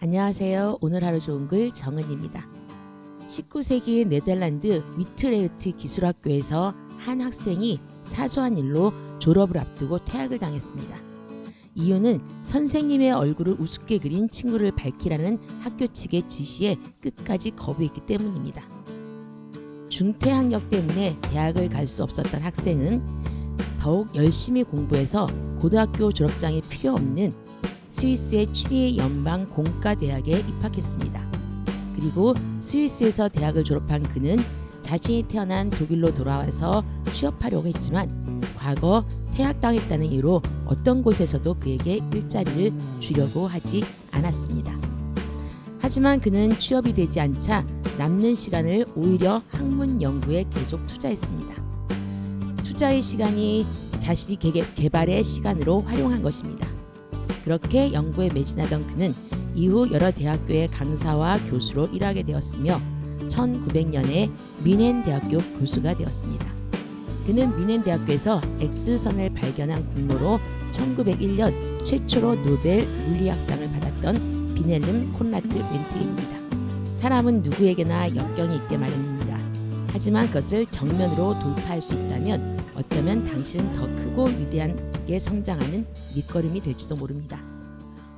안녕하세요. 오늘 하루 좋은 글 정은입니다. 19세기 네덜란드 위트레흐트 기술학교에서 한 학생이 사소한 일로 졸업을 앞두고 퇴학을 당했습니다. 이유는 선생님의 얼굴을 우습게 그린 친구를 밝히라는 학교 측의 지시에 끝까지 거부했기 때문입니다. 중퇴학력 때문에 대학을 갈 수 없었던 학생은 더욱 열심히 공부해서 고등학교 졸업장이 필요 없는 스위스의 취리 연방 공과 대학에 입학했습니다. 그리고 스위스에서 대학을 졸업한 그는 자신이 태어난 독일로 돌아와서 취업하려고 했지만 과거 퇴학당했다는 이유로 어떤 곳에서도 그에게 일자리를 주려고 하지 않았습니다. 하지만 그는 취업이 되지 않자 남는 시간을 오히려 학문 연구에 계속 투자했습니다. 투자의 시간이 자신이 개- 개발의 시간으로 활용한 것입니다. 그렇게 연구에 매진하던 그는 이후 여러 대학교의 강사와 교수로 일하게 되었으며 1900년에 뮌헨 대학교 교수가 되었습니다. 그는 뮌헨 대학교에서 X선을 발견한 공로로 1901년 최초로 노벨 물리학상을 받았던 비넬름 콘라트 멘트입니다. 사람은 누구에게나 역경이 있게 마련입니다. 하지만 그것을 정면으로 돌파할 수 있다면 어쩌면 당신은 더 크고 위대하게 성장하는 밑거름이 될지도 모릅니다.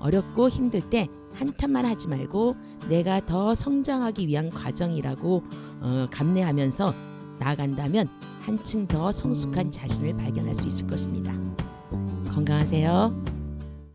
어렵고 힘들 때 한탄만 하지 말고 내가 더 성장하기 위한 과정이라고 어, 감내하면서 나아간다면 한층 더 성숙한 자신을 발견할 수 있을 것입니다. 건강하세요.